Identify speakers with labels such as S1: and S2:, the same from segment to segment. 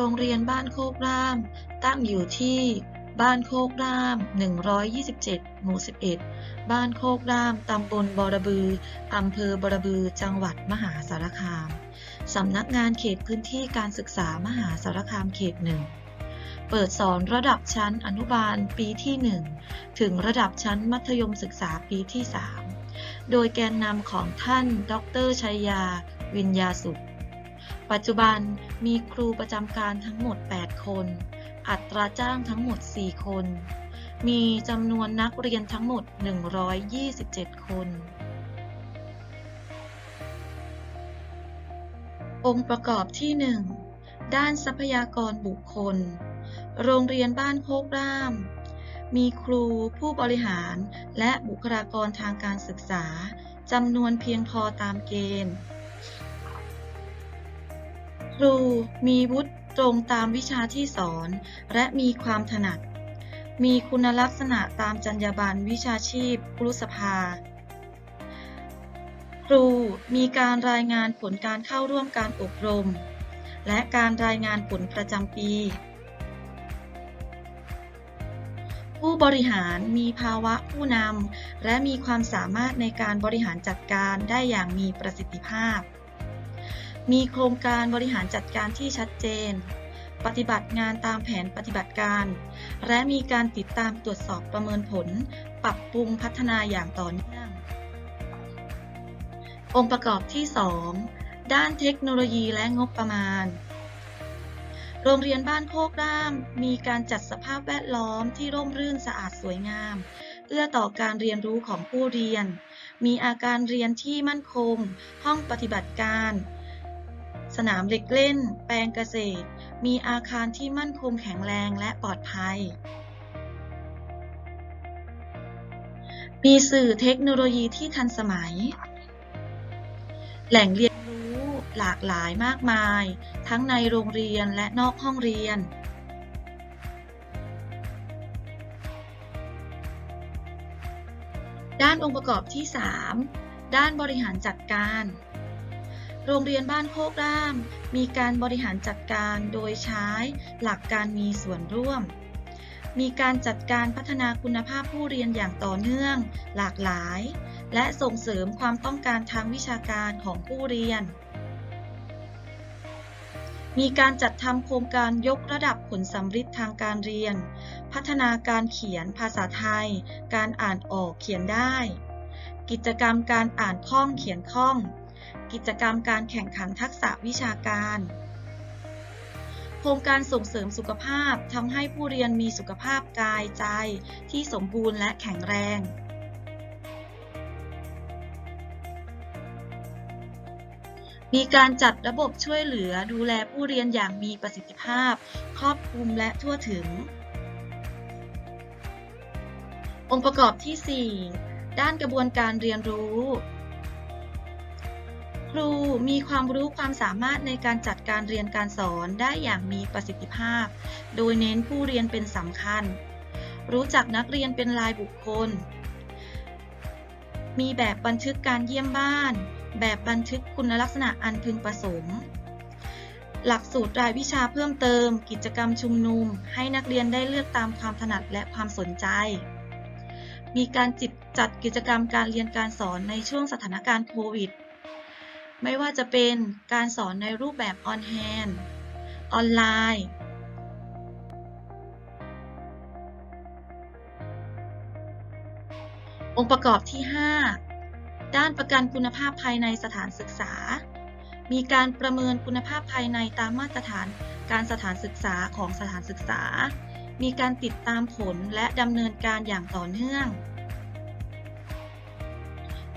S1: รงเรียนบ้านโคกราม ตั้งอยู่ที่บ้านโคกร่าม 127 หมู่ 11 บ้านโคกราม ตำบลบอระบือ อำเภอบอระบือ จังหวัดมหาสารคาม สำนักงานเขตพื้นที่การศึกษามหาสารคามเขตหนึ่ง เปิดสอนระดับชั้นอนุบาลปีที่ 1 ถึงระดับชั้นมัธยมศึกษาปีที่ 3 โดยแกนนำของท่าน ดรชัยยา วิญญาสุข ปัจจุบันมีครูประจำการทั้งหมด 8 คน อัตราจ้างทั้งหมด 4 คน มีจำนวนนักเรียนทั้งหมด 127 คน องค์ประกอบที่ 1 ด้านทรัพยากรบุคคล โรงเรียนบ้านโคกร่าม มีครูผู้บริหารและบุคลากรทางการศึกษาจำนวนเพียงพอตามเกณฑ์ ครูมีวุฒิตรงตามวิชาที่สอน และมีความถนัด มีคุณลักษณะตามจรรยาบรรณวิชาชีพครุสภา ครูมีการรายงานผลการเข้าร่วมการอบรม และการรายงานผลประจำปี ผู้บริหารมีภาวะผู้นำและมีความสามารถในการบริหารจัดการได้อย่างมีประสิทธิภาพ มีโครงการบริหารจัดการที่ชัดเจน ปฏิบัติงานตามแผนปฏิบัติการ และมีการติดตามตรวจสอบประเมินผล ปรับปรุงพัฒนาอย่างต่อเนื่อง องค์ประกอบที่ 2 ด้านเทคโนโลยีและงบประมาณ โรงเรียนบ้านโคกร่าม มีการจัดสภาพแวดล้อมที่ร่มรื่นสะอาดสวยงาม เอื้อต่อการเรียนรู้ของผู้เรียน มีอาการเรียนที่มั่นคง ห้องปฏิบัติการ นามเด็กเล่น แปลงเกษตร มีอาคารที่มั่นคงแข็งแรงและปลอดภัย มีสื่อเทคโนโลยีที่ทันสมัย แหล่งเรียนรู้หลากหลายมากมาย ทั้งในโรงเรียนและนอกห้องเรียนด้านองค์ประกอบที่ 3 ด้านบริหารจัดการ โรงเรียนบ้านโคกร่าม มีการบริหารจัดการโดยใช้หลักการมีส่วนร่วม มีการจัดการพัฒนาคุณภาพผู้เรียนอย่างต่อเนื่อง หลากหลาย และส่งเสริมความต้องการทางวิชาการของผู้เรียน มีการจัดทำโครงการยกระดับผลสัมฤทธิ์ทางการเรียน พัฒนาการเขียนภาษาไทย การอ่านออกเขียนได้ กิจกรรมการอ่านคล่องเขียนคล่อง กิจกรรมการแข่งขันทักษะวิชาการ โครงการส่งเสริมสุขภาพทำให้ผู้เรียนมีสุขภาพกายใจที่สมบูรณ์และแข็งแรงมีการจัดระบบช่วยเหลือดูแลผู้เรียนอย่างมีประสิทธิภาพ ครอบคลุมและทั่วถึง องค์ประกอบที่ 4 ด้านกระบวนการเรียนรู้ ครูมีความรู้ความสามารถในการจัดการเรียนการสอนได้อย่างมีประสิทธิภาพ โดยเน้นผู้เรียนเป็นสำคัญ รู้จักนักเรียนเป็นรายบุคคล มีแบบบันทึกการเยี่ยมบ้าน แบบบันทึกคุณลักษณะอันพึงประสงค์ หลักสูตรรายวิชาเพิ่มเติม กิจกรรมชุมนุม ให้นักเรียนได้เลือกตามความถนัดและความสนใจมีการจิตจัดกิจกรรมการเรียนการสอนในช่วงสถานการณ์โควิด ไม่ว่าจะเป็นการสอนในรูปแบบออนแฮนออนไลน์องค์ประกอบที่ 5 ด้านประกันคุณภาพภายในสถานศึกษา มีการประเมินคุณภาพภายในตามมาตรฐานการสถานศึกษาของสถานศึกษา มีการติดตามผลและดำเนินการอย่างต่อเนื่อง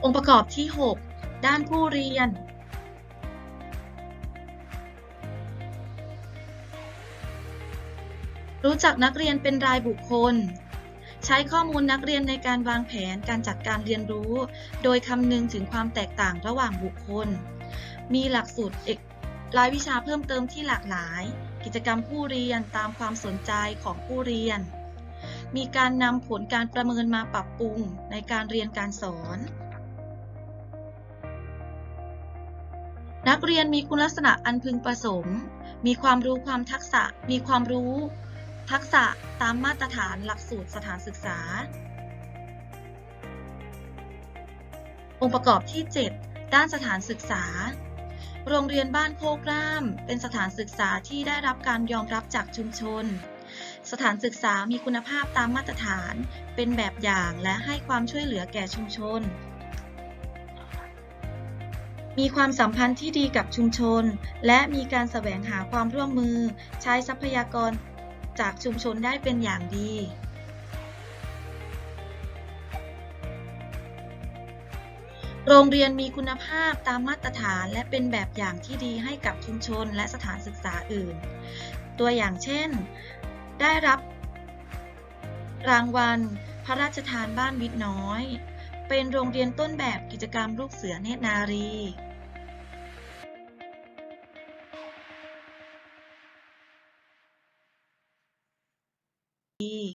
S1: องค์ประกอบที่ 6 ด้านผู้เรียน รู้จักนักเรียนเป็นรายบุคคล ใช้ข้อมูลนักเรียนในการวางแผนการจัดการเรียนรู้ โดยคำนึงถึงความแตกต่างระหว่างบุคคล มีหลักสูตรเอกรายวิชาเพิ่มเติมที่หลากหลาย กิจกรรมผู้เรียนตามความสนใจของผู้เรียน มีการนำผลการประเมินมาปรับปรุงในการเรียนการสอน นักเรียนมีคุณลักษณะอันพึงประสงค์ มีความรู้ความทักษะ มีความรู้ ทักษะตามมาตรฐานหลักสูตรสถานศึกษา องค์ประกอบที่ 7 ด้านสถานศึกษา โรงเรียนบ้านโคกร่าม เป็นสถานศึกษาที่ได้รับการยอมรับจากชุมชน สถานศึกษามีคุณภาพตามมาตรฐาน เป็นแบบอย่างและให้ความช่วยเหลือแก่ชุมชนมีความสัมพันธ์ที่ดีกับชุมชน และมีการแสวงหาความร่วมมือ ใช้ทรัพยากร จากชุมชนได้เป็นอย่างดี โรงเรียนมีคุณภาพตามมาตรฐานและเป็นแบบอย่างที่ดีให้กับชุมชนและสถานศึกษาอื่น ตัวอย่างเช่น ได้รับ รางวัล พระราชทานบ้านวิทย์น้อย เป็นโรงเรียนต้นแบบกิจกรรมลูกเสือเนตรนารี year